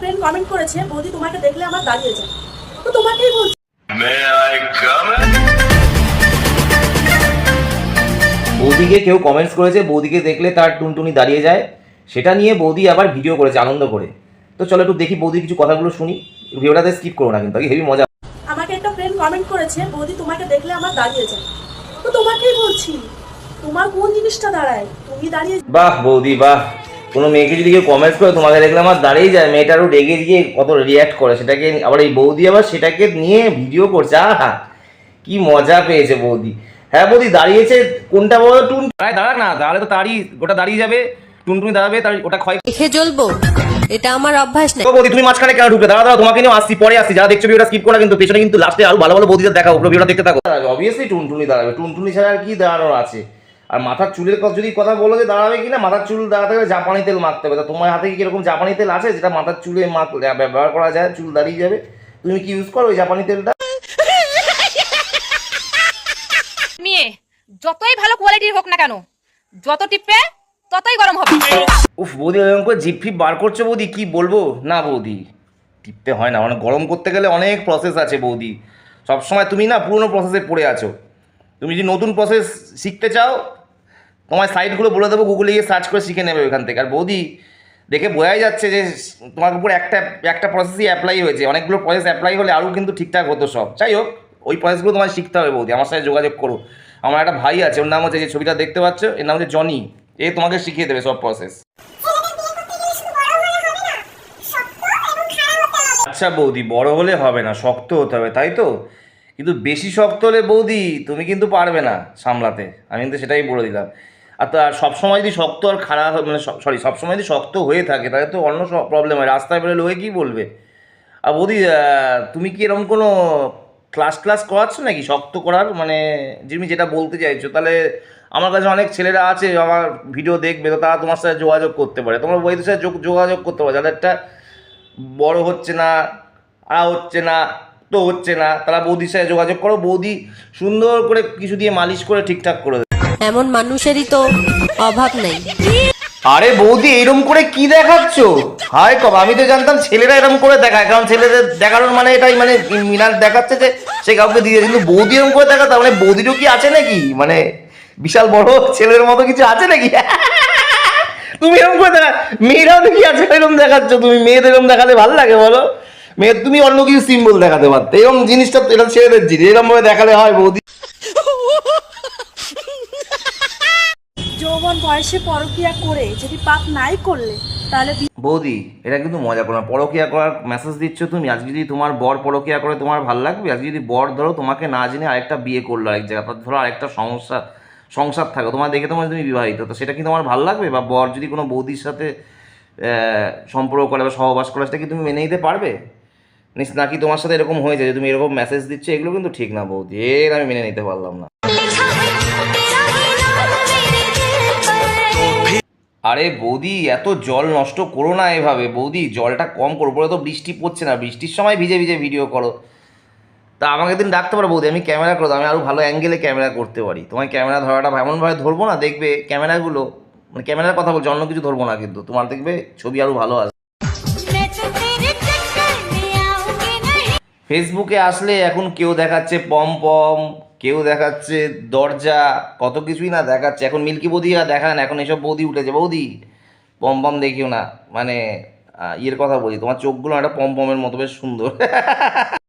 Friend comment করেছে বৌদি তোমাকে দেখলে আমার দাঁড়িয়ে যায়। তো তোমাকেই বলছি? বৌদিকে কেউ কমেন্টস করেছে বৌদিকে দেখলে তার টুনটুনি দাঁড়িয়ে যায়। সেটা নিয়ে বৌদি আবার ভিডিও করেছে আনন্দ করে। তো চলো একটু দেখি বৌদির কিছু কথাগুলো শুনি। ভিডিওটাতে স্কিপ করো না কিন্তু হেভি মজা। আমাকে একটা ফ্রেন্ড কমেন্ট করেছে বৌদি তোমাকে দেখলে আমার দাঁড়িয়ে যায়। তো তোমাকেই বলছি তোমার কোন জিনিসটা দাঁড়ায়? তুমি দাঁড়িয়ে বাহ বৌদি বাহ। কোনো মেয়েকে যদি কেউ কমেন্টস করে তোমাকে দেখলে আমার দাঁড়িয়ে যায়। মেয়েটারও রেগে গিয়ে কত রিয়াক্ট করে সেটাকে আবার এই বৌদি আবার সেটাকে নিয়ে ভিডিও করছে। আহা কি মজা পেয়েছে বৌদি। হ্যাঁ বৌদি দাঁড়িয়েছে। কোনটা বলো টুন দাঁড়ায় দাঁড়াক না তাহলে তো তাড়ি ওটা দাঁড়িয়ে যাবে। টুনটুনি দাঁড়াবে তার ওটা ক্ষয় দেখে জ্বলবো। এটা আমার অভ্যাস নেই বৌদি তুমি মাঝখানে কেন ঢুকে দাঁড়া দাঁড়া তোমাকে নিয়ে আসছি পরে আসছি। যারা দেখছ ভিডিওটা স্কিপ করা কিন্তু পেছনে কিন্তু লাস্টে আরও ভালো ভালো বৌদিদের দেখা উপরে ভিডিওটা দেখতে থাকো। অবভিয়াসলি টুনটুনি দাঁড়াবে। টুনটুনি ছাড়া আর কি দাঁড়ানোর আছে? আর মাথার চুলের কথা যদি কথা বলো যে দাঁড়াবে কিনা মাথার চুল দাঁড়াতে গেলে জাপানি তেল মাখতে হবে। তা তোমার হাতে কি এরকম জাপানি তেল আছে? যেটা মাথার চুলে মাখ ব্যবহার করা যায় চুল দাঁড়িয়ে যাবে। তুমি কি ইউজ করো ওই জাপানি তেলটা? মেয়ে যতই ভালো কোয়ালিটির হোক না কেন যত টিপবে ততই গরম হবে। উফ বৌদি এরকম করে জিপ ফিপ বার করছ বৌদি কি বলব? না বৌদি টিপতে হয় না। মানে গরম করতে গেলে অনেক প্রসেস আছে বৌদি। সবসময় তুমি না পুরনো প্রসেসে পড়ে আছো। তুমি যদি নতুন প্রসেস শিখতে চাও তোমার সাইটগুলো বলে দেবো গুগলে গিয়ে সার্চ করে শিখে নেবে ওখান থেকে। আর বৌদি, দেখে বোঝাই যাচ্ছে যে তোমার উপর একটা একটা প্রসেসই অ্যাপ্লাই হয়েছে। অনেকগুলো প্রসেস অ্যাপ্লাই হলে আরও কিন্তু ঠিকঠাক হতো সব। যাই হোক, ওই প্রসেসগুলো তোমার শিখতে হবে বৌদি। আমার সাথে যোগাযোগ করো। আমার একটা ভাই আছে, ওর নাম হচ্ছে যে ছবিটা দেখতে পাচ্ছ, এর নাম হচ্ছে জনি এ তোমাকে শিখিয়ে দেবে সব প্রসেস আচ্ছা বৌদি, বড় হলে হবে না, শক্ত হতে হবে, তাই তো? কিন্তু বেশি শক্ত হলে বৌদি, তুমি কিন্তু পারবে না সামলাতে। আমি কিন্তু সেটাই বলে দিলাম। আর তো সবসময় যদি শক্ত আর খারাপ মানে সরি সবসময় যদি শক্ত হয়ে থাকে, তাহলে তো অন্য সব প্রবলেম হয়। রাস্তায় বেরোলে লোকে কী বলবে? আর বৌদি তুমি কি এরকম কোনো ক্লাস ক্লাস করাচ্ছ নাকি? শক্ত করার? মানে তুমি যেটা বলতে চাইছো, তাহলে আমার কাছে অনেক ছেলেরা আছে, আমার ভিডিও দেখবে, তো তারা তোমার সাথে যোগাযোগ করতে পারে। তোমার বইদের সাথে যোগ- যোগাযোগ করতে পারে। যাদেরটা বড় হচ্ছে না আ হচ্ছে না, তো হচ্ছে না, তারা বৌদির সাথে যোগাযোগ করো। বৌদি সুন্দর করে কিছু দিয়ে মালিশ করে ঠিকঠাক করে এমন মানুষেরই তো অভাব নেই। আরে বৌদি এরম করে কি দেখাচ্ছ? হায় কব আমি তো জানতাম ছেলেরা এরম করে দেখায় কারণ ছেলেদের দেখানোর মানে এটাই মানে মিনার দেখাচ্ছে যে সে কাউকে দিয়ে কিন্তু বৌদি এরম করে দেখা তার মানে বৌদিরও কি আছে নাকি? মানে বিশাল বড় ছেলের মতো কিছু আছে নাকি? তুমি এরকম করে দেখা মেয়েরাও দেখি আছে এরকম দেখাচ্ছ? তুমি মেয়েদের এরকম দেখালে ভালো লাগে বলো? মেয়ে তুমি অন্য কিছু সিম্বল দেখাতে পারতে। এরকম জিনিসটা এটা ছেলেদের জিনিস এরকম ভাবে দেখালে হয় বৌদি। যৌবন বয়সে পরকিয়া করে যদি পাপ নাই করলে, তাহলে বৌদি, এটা কিন্তু মজা করো পরকিয়া করার মেসেজ দিচ্ছ তুমি। আজকে যদি তোমার বর পরকিয়া করে তোমার ভালো লাগবে, আজকে যদি বর ধরো তোমাকে না জেনে আরেকটা বিয়ে করল আরেক জায়গায় তার ধরো আরেকটা সমস্যা, সংসার থাকে, তোমার দেখে তোমার তুমি বিবাহিত, তো সেটা কি তোমার ভালো লাগবে? বা বর যদি কোনো বৌদির সাথে সম্পর্ক করে বা সহবাস করে, সেটা কি তুমি মেনে নিতে পারবে? নাকি তোমার সাথে এরকম হয়েছে যে তুমি এরকম মেসেজ দিচ্ছ? এগুলো কিন্তু ঠিক না বৌদি। এর আমি মেনে নিতে পারলাম না। আরে বৌদি এত জল নষ্ট করো না এভাবে। বৌদি জলটা কম করো পরে তো বৃষ্টি পড়ছে না। বৃষ্টির সময় ভিজে ভিজে ভিডিও করো। তা আমাকে দিন ডাকতে পারো বৌদি আমি ক্যামেরা করো আমি আরও ভালো অ্যাঙ্গেলে ক্যামেরা করতে পারি। তোমার ক্যামেরা ধরাটা এমনভাবে ধরবো না দেখবে ক্যামেরাগুলো মানে ক্যামেরার কথা বলছি অন্য কিছু ধরবো না কিন্তু। তোমার দেখবে ছবি আরও ভালো আসবে। ফেসবুকে আসলে এখন কেউ দেখাচ্ছে পম পম কেউ দেখাচ্ছে দরজা, কত কিছুই না দেখাচ্ছে। এখন মিল্কি বৌদি আর দেখান, এখন এসব বৌদি উঠেছে। বৌদি, পম পম দেখিও না। মানে ইয়ের কথা বলি, তোমার চোখগুলো একটা পম পমের মতো, বেশ সুন্দর।